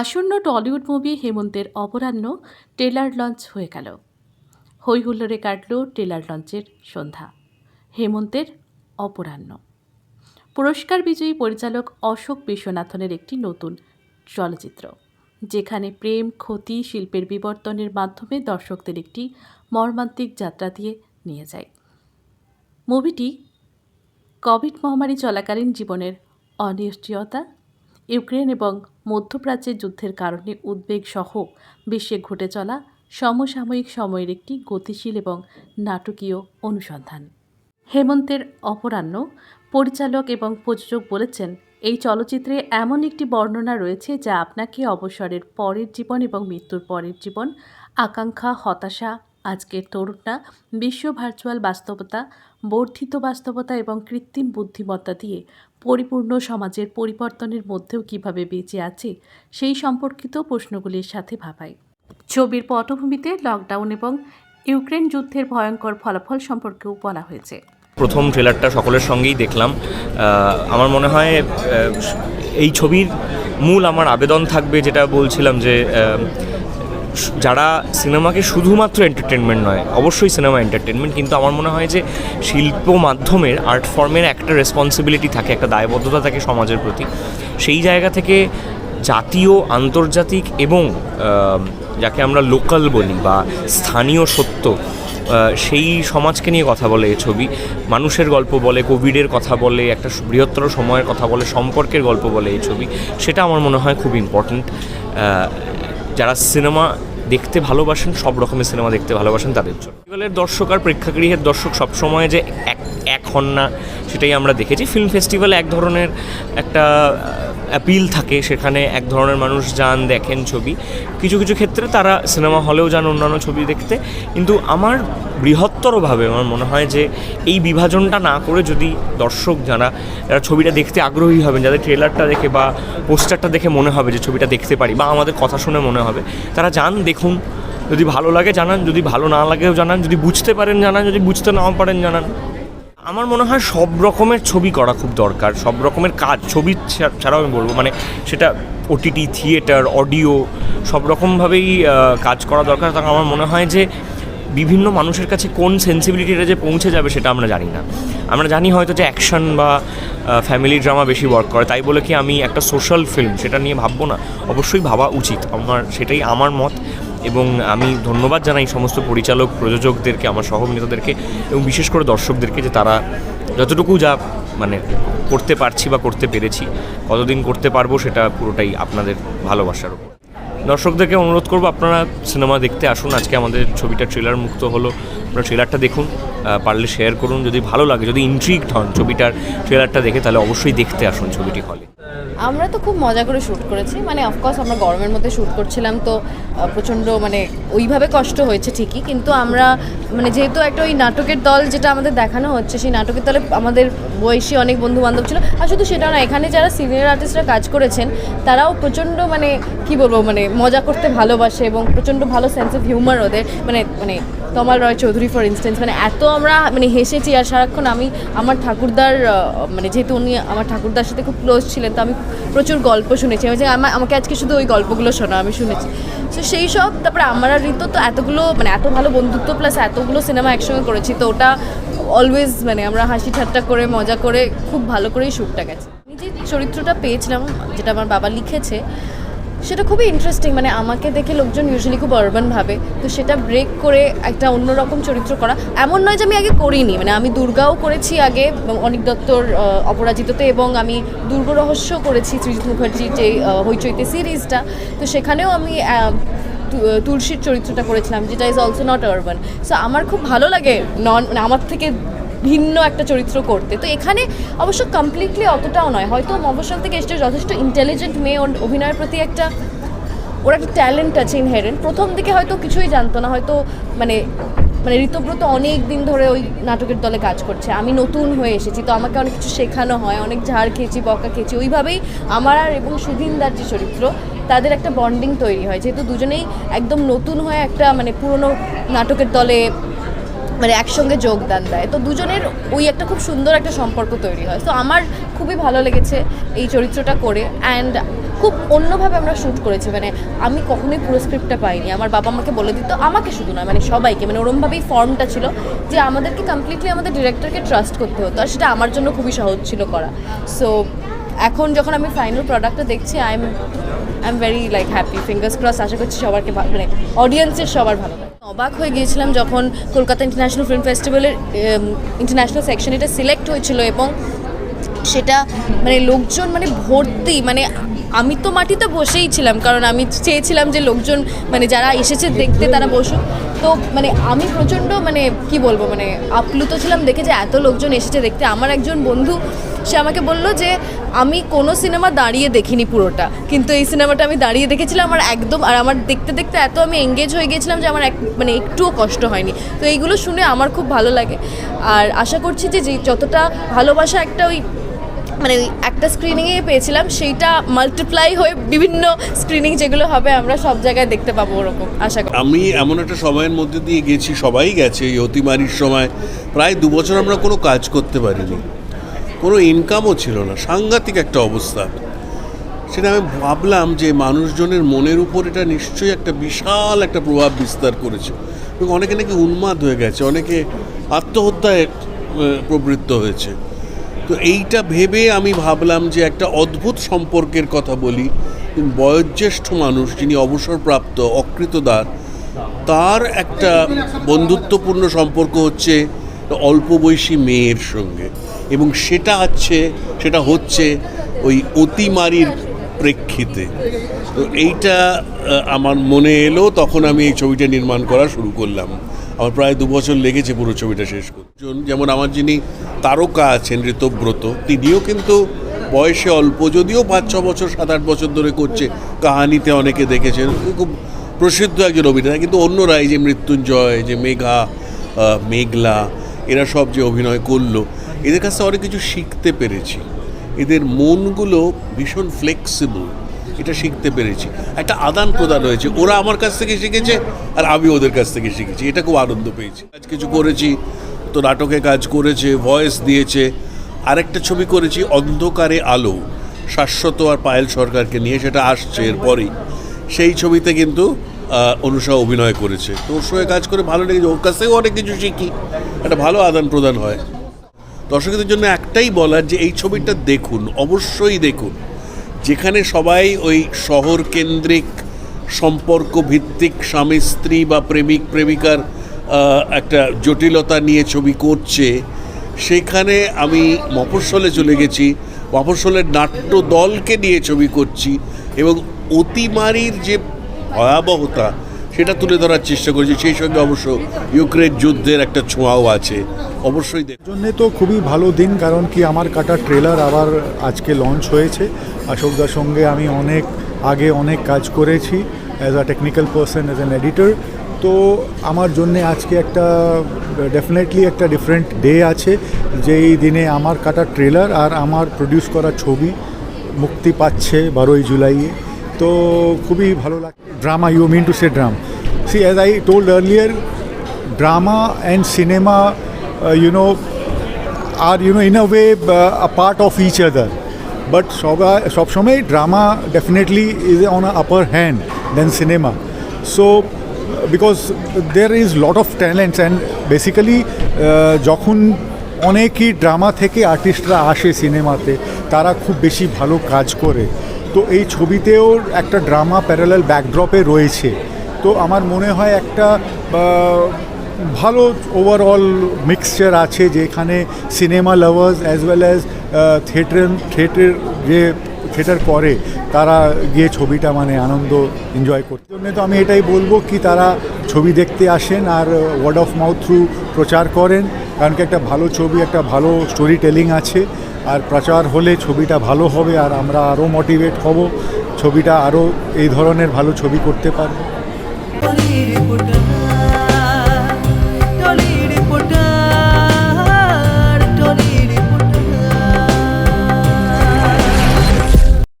আসন্ন Tollywood movie হেমন্তের অপরাহ্ন ট্রেলার লঞ্চ হয়ে গেল। হই হুল্লোড়ে কাটল ট্রেলার লঞ্চের সন্ধ্যা, হেমন্তের অপরাহ্ন। পুরস্কার বিজয়ী পরিচালক অশোক বিশ্বনাথনের একটি নতুন চলচ্চিত্র, যেখানে প্রেম, ক্ষতি, শিল্পের বিবর্তনের মাধ্যমে দর্শকদের একটি মর্মান্তিক যাত্রা দিয়ে নিয়ে যায়। মুভিটি কোভিড মহামারী চলাকালীন জীবনের অনিশ্চয়তা, ইউক্রেন এবং মধ্যপ্রাচ্যের যুদ্ধের কারণে উদ্বেগ সহ বিশ্বে ঘটে চলা সমসাময়িক সময়ের একটি গতিশীল এবং নাটকীয় অনুসন্ধান। হেমন্তের অপরাহ্ন পরিচালক এবং প্রযোজক বলেছেন, এই চলচ্চিত্রে এমন একটি বর্ণনা রয়েছে যা আপনাকে অবসরের পরের জীবন এবং মৃত্যুর পরের জীবন, আকাঙ্ক্ষা, হতাশা, আজকের তরুণরা বিশ্ব ভার্চুয়াল বাস্তবতা বর্ধিত বাস্তবতা এবং কৃত্রিম বুদ্ধিমত্তা দিয়ে পরিপূর্ণ সমাজের পরিবর্তনের মধ্যেও কীভাবে বেঁচে আছে, সেই সম্পর্কিত প্রশ্নগুলির সাথে ভাবায়। ছবির পটভূমিতে লকডাউন এবং ইউক্রেন যুদ্ধের ভয়ঙ্কর ফলাফল সম্পর্কেও বলা হয়েছে। প্রথম ট্রেলারটা সকলের সঙ্গেই দেখলাম। আমার মনে হয় এই ছবির মূল আমার আবেদন থাকবে যেটা বলছিলাম যে যারা সিনেমাকে শুধুমাত্র এন্টারটেনমেন্ট নয়, অবশ্যই সিনেমা এন্টারটেনমেন্ট কিন্তু আমার মনে হয় যে শিল্প মাধ্যমের আর্ট ফর্মের একটা রেসপন্সিবিলিটি থাকে, একটা দায়বদ্ধতা থাকে সমাজের প্রতি। সেই জায়গা থেকে জাতীয়, আন্তর্জাতিক এবং যাকে আমরা লোকাল বলি বা স্থানীয় সত্য সেই সমাজকে নিয়ে কথা বলে এই ছবি। মানুষের গল্প বলে, কোভিডের কথা বলে, একটা বৃহত্তর সময়ের কথা বলে, সম্পর্কের গল্প বলে এই ছবি। সেটা আমার মনে হয় খুব ইম্পর্ট্যান্ট যারা সিনেমা দেখতে ভালোবাসেন, সব রকমের সিনেমা দেখতে ভালোবাসেন তাদের জন্য। দর্শক আর প্রেক্ষাগৃহের দর্শক সবসময় যে এক এক হন না, সেটাই আমরা দেখেছি। ফিল্ম ফেস্টিভ্যালে এক ধরনের একটা অ্যাপিল থাকে। সেখানে এক ধরনের মানুষ যান, দেখেন ছবি। কিছু কিছু ক্ষেত্রে তারা সিনেমা হলেও যান অন্যান্য ছবি দেখতে। কিন্তু আমার বৃহত্তরভাবে আমার মনে হয় যে, এই বিভাজনটা না করে যদি দর্শক যারা যারা ছবিটা দেখতে আগ্রহী হবেন, যাদের ট্রেলারটা দেখে বা পোস্টারটা দেখে মনে হবে যে ছবিটা দেখতে পারি বা আমাদের কথা শুনে মনে হবে, তারা যান, দেখুন। যদি ভালো লাগে, জানান। যদি ভালো না লাগেও জানান। যদি বুঝতে পারেন, জানান। যদি বুঝতে নাও পারেন, জানান। আমার মনে হয় সব রকমের ছবি করা খুব দরকার, সব রকমের কাজ, ছবি ছাড়াও আমি বলব মানে সেটা ওটিটি থিয়েটার অডিও সব রকমভাবেই কাজ করা দরকার। তখন আমার মনে হয় যে বিভিন্ন মানুষের কাছে কোন সেন্সিবিলিটিটা যে পৌঁছে যাবে সেটা আমরা জানি না। আমরা জানি হয়তো যে অ্যাকশন বা ফ্যামিলি ড্রামা বেশি ওয়ার্ক করে। তাই বলে কি আমি একটা সোশ্যাল ফিল্ম সেটা নিয়ে ভাববো না। অবশ্যই ভাবা উচিত। আমার, সেটাই আমার মত। এবং আমি ধন্যবাদ জানাই সমস্ত পরিচালক, প্রযোজকদেরকে, আমার সহঅভিনেতাদেরকে এবং বিশেষ করে দর্শকদেরকে যে তারা যতটুকু যা মানে করতে পারছি বা করতে পেরেছি, কতদিন করতে পারব সেটা পুরোটাই আপনাদের ভালোবাসার উপর। দর্শকদেরকে অনুরোধ করব, আপনারা সিনেমা দেখতে আসুন। আজকে আমাদের ছবিটা ট্রেলার মুক্ত হলো। আপনারা ট্রেলারটা দেখুন পারলে শেয়ার করুন। যদি ভালো লাগে, যদি ইন্ট্রিক্ট হন ছবিটার ট্রেলারটা দেখে, তাহলে অবশ্যই দেখতে আসুন ছবিটি হলে আমরা তো খুব মজা করে শ্যুট করেছি। মানে অফকোর্স আমরা গরমের মধ্যে শ্যুট করছিলাম তো প্রচণ্ড মানে ওইভাবে কষ্ট হয়েছে ঠিকই। কিন্তু আমরা মানে যেহেতু একটা ওই নাটকের দল যেটা আমাদের দেখানো হচ্ছে, সেই নাটকের দলে আমাদের বয়সী অনেক বন্ধু বান্ধব ছিল। আর শুধু সেটা না, এখানে যারা সিনিয়র আর্টিস্টরা কাজ করেছেন, তারাও প্রচণ্ড মানে কি বলব মানে মজা করতে ভালোবাসে এবং প্রচণ্ড ভালো সেন্স অফ হিউমার ওদের মানে মানে তমাল রয় চৌধুরী ফর ইনস্টেন্স মানে এত আমরা মানে হেসেছি আর সারাক্ষণ আমি আমার ঠাকুরদার মানে যেহেতু উনি আমার ঠাকুরদার সাথে খুব ক্লোজ ছিলেন, তো আমি প্রচুর গল্প শুনেছি। আমি যে আমা- আমাকে আজকে শুধু ওই গল্পগুলো শোনা আমি শুনেছি। তো সেই সব, তারপরে আমার ঋতু তো এতগুলো মানে এত ভালো বন্ধুত্ব প্লাস এতগুলো সিনেমা একসঙ্গে করেছি, তো ওটা অলওয়েজ মানে আমরা হাসি ঠাট্টা করে, মজা করে, খুব ভালো করেই শ্যুটটা গেছে। যে চরিত্রটা পেয়েছিলাম, যেটা আমার বাবা লিখেছে। সেটা খুবই ইন্টারেস্টিং মানে আমাকে দেখে লোকজন ইউজুয়ালি খুব আরবান ভাবে, তো সেটা ব্রেক করে একটা অন্যরকম চরিত্র করা। এমন নয় যে আমি আগে করিনি মানে আমি দুর্গাও করেছি আগে অনিক দত্তর অপরাজিততে, এবং আমি দুর্গ রহস্য করেছি সৃজিত মুখার্জির যে হইচইতে সিরিজটা। তো সেখানেও আমি তুলসীর চরিত্রটা করেছিলাম, যেটা is also not urban so আমার খুব ভালো লাগে নন মানে আমার থেকে ভিন্ন একটা চরিত্র করতে। তো এখানে অবশ্য কমপ্লিটলি অতটাও নয়। হয়তো মফসল থেকে এসে যথেষ্ট ইন্টেলিজেন্ট মেয়ে ওর অভিনয়ের প্রতি একটা, ওর একটা ট্যালেন্ট আছে ইনহেরেন্ট প্রথম দিকে হয়তো কিছুই জানতো না, হয়তো মানে মানে ঋতব্রত অনেক দিন ধরে ওই নাটকের দলে কাজ করছে। আমি নতুন হয়ে এসেছি, তো আমাকে অনেক কিছু শেখানো হয়, অনেক ঝাড় খেয়েছি, বকা খেয়েছি। ওইভাবেই আমার আর এবং সুধীনদার যে চরিত্র, তাদের একটা বন্ডিং তৈরি হয়। যেহেতু দুজনেই একদম নতুন হয়ে একটা মানে পুরনো নাটকের দলে মানে একসঙ্গে যোগদান দেয়। তো দুজনের ওই একটা খুব সুন্দর একটা সম্পর্ক তৈরি হয়। তো আমার খুবই ভালো লেগেছে এই চরিত্রটা করে। অ্যান্ড খুব অন্যভাবে আমরা শ্যুট করেছি। মানে আমি কখনোই পুরো স্ক্রিপ্টটা পাইনি। আমার বাবা আমাকে বলে দিত, আমাকে শুধু নয় মানে সবাইকে। মানে ওরমভাবেই ফর্মটা ছিল যে আমাদেরকে কমপ্লিটলি আমাদের ডিরেক্টরকে ট্রাস্ট করতে হতো। আর সেটা আমার জন্য খুবই সহজ ছিল করা। সো এখন যখন আমি ফাইনাল প্রোডাক্টটা দেখছি I am I am very like happy fingers cross আশা করছি সবারকে মানে অডিয়েন্সের সবার ভালো লাগে। অবাক হয়ে গিয়েছিলাম যখন কলকাতা ইন্টারন্যাশনাল ফিল্ম ফেস্টিভ্যালের ইন্টারন্যাশনাল সেকশন এটা সিলেক্ট হয়েছিল এবং সেটা মানে লোকজন মানে ভর্তি মানে আমি তো মাটিতে বসেই ছিলাম, কারণ আমি চেয়েছিলাম যে লোকজন মানে যারা এসেছে দেখতে তারা বসুক। তো মানে আমি প্রচণ্ড মানে কি বলব মানে আপ্লুত ছিলাম দেখে যে এত লোকজন এসেছে দেখতে। আমার একজন বন্ধু সে আমাকে বলল যে, আমি কোনো সিনেমা দাঁড়িয়ে দেখিনি পুরোটা। কিন্তু এই সিনেমাটা আমি দাঁড়িয়ে দেখেছিলাম আমার একদম, আর আমার দেখতে দেখতে এত আমি এঙ্গেজ হয়ে গিয়েছিলাম যে আমার এক মানে একটুও কষ্ট হয়নি। তো এইগুলো শুনে আমার খুব ভালো লাগে। আর আশা করছি যে যতটা ভালোবাসা একটা ওই মানে একটা স্ক্রিনিংয়ে পেয়েছিলাম, সেইটা মাল্টিপ্লাই হয়ে বিভিন্ন স্ক্রিনিং যেগুলো হবে, আমরা সব জায়গায় দেখতে পাবো ওরকম। আশা করি আমি এমন একটা সময়ের মধ্যে দিয়ে গেছি, সবাই গেছে, এই অতিমারির সময়। প্রায় দু বছর আমরা কোনো কাজ করতে পারিনি। কোনো ইনকামও ছিল না। সাংঘাতিক একটা অবস্থা। সেটা আমি ভাবলাম যে মানুষজনের মনের উপর এটা নিশ্চয়ই একটা বিশাল একটা প্রভাব বিস্তার করেছে। এবং অনেকে নাকি উন্মাদ হয়ে গেছে, অনেকে আত্মহত্যায় প্রবৃত্ত হয়েছে। তো এইটা ভেবে আমি ভাবলাম যে একটা অদ্ভুত সম্পর্কের কথা বলি। বয়োজ্যেষ্ঠ মানুষ যিনি অবসরপ্রাপ্ত, অকৃতদার, তার একটা বন্ধুত্বপূর্ণ সম্পর্ক হচ্ছে অল্প বয়সী মেয়ের সঙ্গে। এবং সেটা আছে, সেটা হচ্ছে ওই অতিমারির প্রেক্ষিতে। তো এইটা আমার মনে এলো, তখন আমি এই ছবিটা নির্মাণ করা শুরু করলাম। আমার প্রায় দু বছর লেগেছে পুরো ছবিটা শেষ করতে যেমন আমার যিনি তারকা আছেন, ঋতব্রত, তিনিও কিন্তু বয়সে অল্প, যদিও পাঁচ, ছ বছর, সাত, আট বছর ধরে করছে। কাহানিতে অনেকে দেখেছেন, খুব প্রসিদ্ধ একজন অভিনেতা, কিন্তু অন্যরা, এই যে মৃত্যুঞ্জয়, যে মেঘা মেঘলা এরা সব যে অভিনয় করল, এদের কাছে অনেক কিছু শিখতে পেরেছি। এদের মনগুলো ভীষণ ফ্লেক্সিবল এটা শিখতে পেরেছি। একটা আদান প্রদান হয়েছে ওরা আমার কাছ থেকে শিখেছে আর আমি ওদের কাছ থেকে শিখেছি, এটা খুব আনন্দ পেয়েছি। কাজ কিছু করেছি, তো নাটকে কাজ করেছে ভয়েস দিয়েছে, আরেকটা ছবি করেছি, অন্ধকারে আলো, শাশ্বত আর পায়েল সরকারকে নিয়ে, সেটা আসছে এরপরেই। সেই ছবিতে কিন্তু অনুষা অভিনয় করেছে। তো ওর সঙ্গে কাজ করে ভালো লেগেছে, ওর কাছ থেকেও অনেক কিছু শিখি। একটা ভালো আদান প্রদান হয়। দর্শকদের জন্য একটাই বলার যে এই ছবিটা দেখুন, অবশ্যই দেখুন। যেখানে সবাই ওই শহর কেন্দ্রিক সম্পর্ক ভিত্তিক স্বামী, স্ত্রী বা প্রেমিক, প্রেমিকার একটা জটিলতা নিয়ে ছবি করছে, সেখানে আমি মফস্বলে চলে গেছি। মফস্বলের নাট্য দলকে নিয়ে ছবি করছি এবং অতিমারির যে ভয়াবহতা সেটা তুলে ধরার চেষ্টা করেছি। সেই সঙ্গে অবশ্য ইউক্রেন যুদ্ধের একটা ছোঁয়াও আছে। অবশ্যই দেখ জন্যে তো খুবই ভালো দিন, কারণ কি আমার কাটা ট্রেলার আবার আজকে লঞ্চ হয়েছে। অশোকদার সঙ্গে আমি অনেক আগে অনেক কাজ করেছি as a technical person as an editor তো আমার জন্যে আজকে একটা ডেফিনেটলি একটা ডিফারেন্ট ডে আছে যেই দিনে আমার কাটা ট্রেলার আর আমার প্রডিউস করা ছবি মুক্তি পাচ্ছে বারোই জুলাইয়ে। তো খুবই ভালো লাগে drama you mean to say drum see as I told earlier and cinema, uh, you know, are you know in a way uh, a part of each সবাই সবসময় drama definitely is on upper hand then cinema so because there is lot of talents and basically যখন অনেকই drama থেকে আর্টিস্টরা আসে সিনেমাতে তারা খুব বেশি ভালো কাজ করে। তো এই ছবিতেও একটা ড্রামা প্যারালাল ব্যাকড্রপে রয়েছে। তো আমার মনে হয় একটা ভালো ওভারঅল মিক্সচার আছে যেখানে cinema lovers as well as theatre theatre যে থিয়েটার করে, তারা গিয়ে ছবিটা মানে আনন্দ এনজয় করতে। জন্য তো আমি এটাই বলব কি তারা ছবি দেখতে আসেন আর ওয়ার্ড অফ মাউথ থ্রু প্রচার করেন। কারণ কি একটা ভালো ছবি, একটা ভালো স্টোরি টেলিং আছে। আর প্রচার হলে ছবিটা ভালো হবে আর আমরা আরও মোটিভেট হব, ছবিটা আরও এই ধরনের ভালো ছবি করতে পারব।